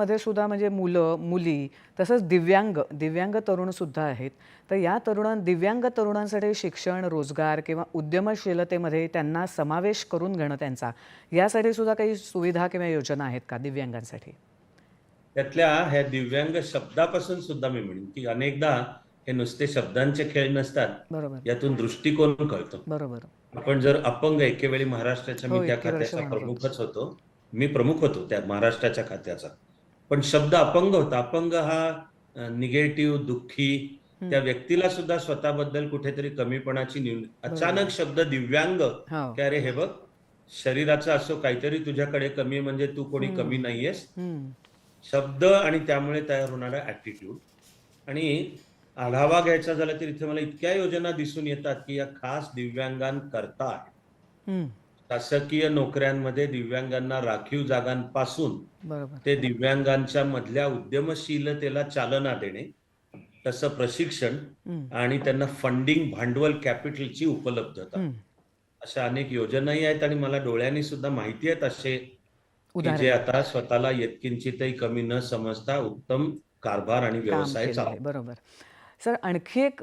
तरुणांमध्ये सुद्धा म्हणजे मुलं मुली तसंच दिव्यांग दिव्यांग तरुण सुद्धा आहेत. तर या तरुणां दिव्यांग तरुणांसाठी शिक्षण रोजगार किंवा उद्यमशीलतेमध्ये त्यांना समावेश करून घेणं त्यांचा यासाठी सुद्धा काही सुविधा किंवा योजना आहेत का दिव्यांगांसाठी? त्यातल्या ह्या दिव्यांग शब्दापासून सुद्धा मी म्हणेन की अनेकदा हे नुसते शब्दांचे खेळ नसतात. बरोबर. यातून दृष्टिकोन कळतो. बरोबर. आपण जर अपंग एकेवेळी महाराष्ट्राच्या हो, मी त्या इतकी वर्ष खात्याचा प्रमुखच होतो. मी प्रमुख होतो त्या महाराष्ट्राच्या खात्याचा. पण शब्द अपंग होता. अपंग हा निगेटिव्ह दुःखी त्या व्यक्तीला सुद्धा स्वतःबद्दल कुठेतरी कमीपणाची न्यून अचानक शब्द दिव्यांग हो. की अरे हे बघ शरीराचं असो काहीतरी तुझ्याकडे कमी म्हणजे तू कोणी कमी नाहीयेस. शब्द आणि त्यामुळे तयार होणारा ऍटिट्यूड आणि आढावा घ्यायचा झाला तर इथे मला इतक्या योजना दिसून येतात की या खास दिव्यांगांकरता. शासकीय नोकऱ्यांमध्ये दिव्यांगांना राखीव जागांपासून ते दिव्यांगांच्या मधल्या उद्यमशीलतेला चालना देणे तसं प्रशिक्षण. आणि त्यांना फंडिंग भांडवल कॅपिटलची उपलब्धता. अशा अनेक योजनाही आहेत आणि मला डोळ्यांनी सुद्धा माहिती आहेत असे जे आता स्वतःला येतकिंचितही कमी न समजता उत्तम कारभार आणि व्यवसाय चालवतात. बरोबर. सर आणखी एक